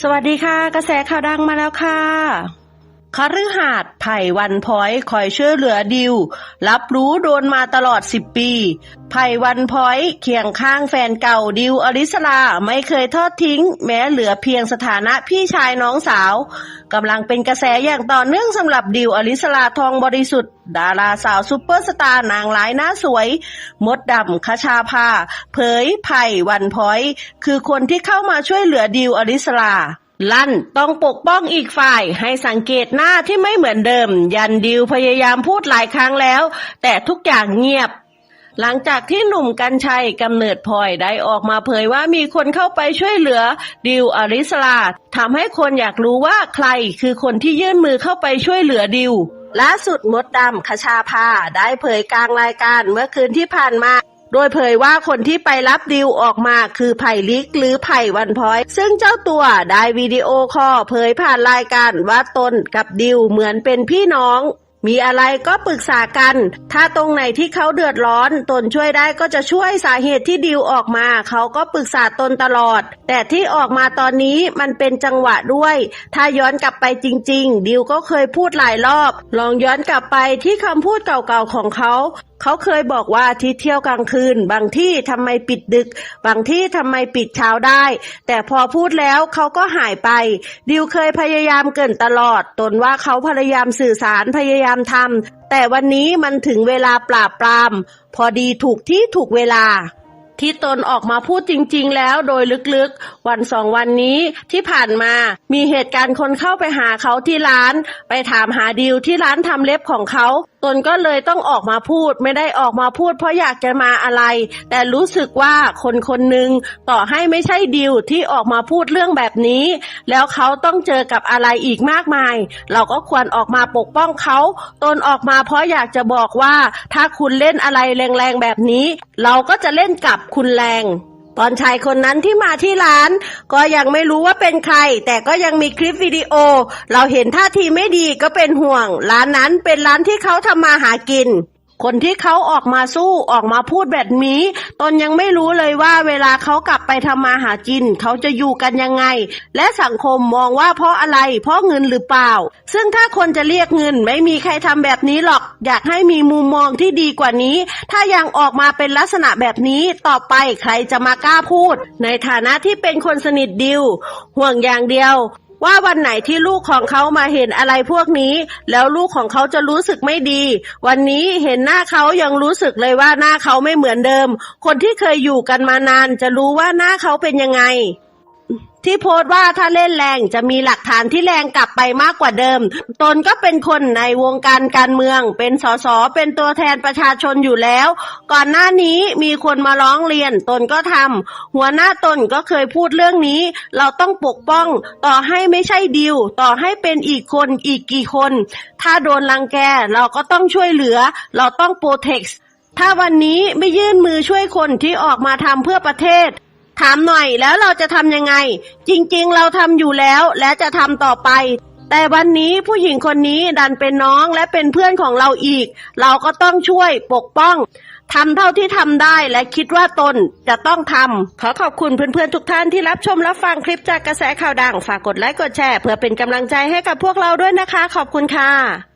สวัสดีค่ะ กระแสข่าวดังมาแล้วค่ะ คฤหาสน์ไผ่วันพ้อยคอยช่วยเหลือดิว รับรู้โดนมาตลอด10ปี ไผ่วันพ้อยเคียงข้างแฟนเก่าดิวอริสลาไม่เคยทอดทิ้ง แม้เหลือเพียงสถานะพี่ชายน้องสาวกำลังเป็นกระแสอย่างต่อเนื่องสำหรับดิวอริสลาทองบริสุทธิ์ ดาราสาวซุปเปอร์สตาร์นางร้ายหน้าสวย มดดำคชาภาเผยไผ่วันพ้อย คือคนที่เข้ามาช่วยเหลือดิวอริสลา ลั่นต้องปกป้องอีกฝ่ายให้สังเกตหน้าที่ไม่เหมือนเดิม ยันดิวพยายามพูดหลายครั้งแล้ว แต่ทุกอย่างเงียบหลังจากที่หนุ่มกัญชัยกำเนิดพลอยได้ออกมาเผยว่ามีคนเข้าไปช่วยเหลือ ดิวอริสลาทำให้คนอยากรู้ว่าใครคือคนที่ยื่นมือเข้าไปช่วยเหลือดิวล่าสุดมดดำคชาภาได้เผยกลางรายการเมื่อคืนที่ผ่านมา โดยเผยว่าคนที่ไปรับดิวออกมาคือไผ่ลิกหรือไผ่วันพ้อย ซึ่งเจ้าตัวได้วิดีโอคอลเผยผ่านรายการว่าตนกับดิวเหมือนเป็นพี่น้องมีอะไรก็ปรึกษากัน ถ้าตรงไหนที่เขาเดือดร้อน ตนช่วยได้ก็จะช่วยสาเหตุที่ดิวออกมา เขาก็ปรึกษาตนตลอด แต่ที่ออกมาตอนนี้มันเป็นจังหวะด้วย ถ้าย้อนกลับไปจริง ๆ ดิวก็เคยพูดหลายรอบ ลองย้อนกลับไปที่คำพูดเก่าๆของเขา เขาเคยบอกว่าที่เที่ยวกลางคืน บางที่ทำไมปิดดึก บางที่ทำไมปิดเช้าได้ แต่พอพูดแล้วเขาก็หายไป ดิวเคยพยายามเกินตลอด ตนว่าเขาพยายามสื่อสารพยายามทำแต่วันนี้มันถึงเวลาปราบปราม พอดีถูกที่ถูกเวลาที่ตนออกมาพูดจริงๆ แล้วโดยลึกๆ วันสองวันนี้ที่ผ่านมามีเหตุการณ์คนเข้าไปหาเขาที่ร้าน ไปถามหาดิวที่ร้านทำเล็บของเขา ตนก็เลยต้องออกมาพูดไม่ได้ออกมาพูดเพราะอยากจะมาอะไร แต่รู้สึกว่าคนคนหนึ่งต่อให้ไม่ใช่ดิวที่ออกมาพูดเรื่องแบบนี้ แล้วเขาต้องเจอกับอะไรอีกมากมาย เราก็ควรออกมาปกป้องเขาตนออกมาเพราะอยากจะบอกว่า ถ้าคุณเล่นอะไรแรงๆแบบนี้ เราก็จะเล่นกลับคุณแรง อนชายคนนั้นที่มาที่ร้าน ก็ยังไม่รู้ว่าเป็นใคร แต่ก็ยังมีคลิปวิดีโอ เราเห็นท่าทีไม่ดีก็เป็นห่วง ร้านนั้นเป็นร้านที่เขาทำมาหากิน คนที่เขาออกมาสู้ออกมาพูดแบบนี้ ตนยังไม่รู้เลยว่าเวลาเขากลับไปทำมาหากิน เขาจะอยู่กันยังไง และสังคมมองว่าเพราะอะไร เพราะเงินหรือเปล่า ซึ่งถ้าคนจะเรียกเงินไม่มีใครทำแบบนี้หรอก อยากให้มีมุมมองที่ดีกว่านี้ ถ้ายังออกมาเป็นลักษณะแบบนี้ต่อไปใครจะมากล้าพูด ในฐานะที่เป็นคนสนิทดิวห่วงอย่างเดียว ว่าวันไหนที่ลูกของเขามาเห็นอะไรพวกนี้ แล้วลูกของเขาจะรู้สึกไม่ดี วันนี้เห็นหน้าเขายังรู้สึกเลยว่าหน้าเขาไม่เหมือนเดิม คนที่เคยอยู่กันมานานจะรู้ว่าหน้าเขาเป็นยังไง ที่โพสต์ว่าถ้าเล่นแรงจะมีหลักฐานที่แรงกลับไปมากกว่าเดิม ตนก็เป็นคนในวงการการเมือง เป็นสสเป็นตัวแทนประชาชนอยู่แล้ว ก่อนหน้านี้มีคนมาร้องเรียน ตนก็ทำหัวหน้าตนก็เคยพูดเรื่องนี้ เราต้องปกป้อง ต่อให้ไม่ใช่ดิว ต่อให้เป็นอีกคนอีกกี่คน ถ้าโดนรังแกเราก็ต้องช่วยเหลือ เราต้องโปรเทคถ้าวันนี้ไม่ยื่นมือช่วยคนที่ออกมาทำเพื่อประเทศ ถามหน่อยแล้วเราจะทำยังไง จริงๆ เราทำอยู่แล้วและจะทำต่อไป แต่วันนี้ผู้หญิงคนนี้ดันเป็นน้องและเป็นเพื่อนของเราอีก เราก็ต้องช่วยปกป้องทำเท่าที่ทำได้และคิดว่าตนจะต้องทำขอขอบคุณเพื่อนๆทุกท่านที่รับชมรับฟังคลิปจากกระแสข่าวดัง ฝากกดไลค์กดแชร์ เพื่อเป็นกำลังใจให้กับพวกเราด้วยนะคะ ขอบคุณค่ะ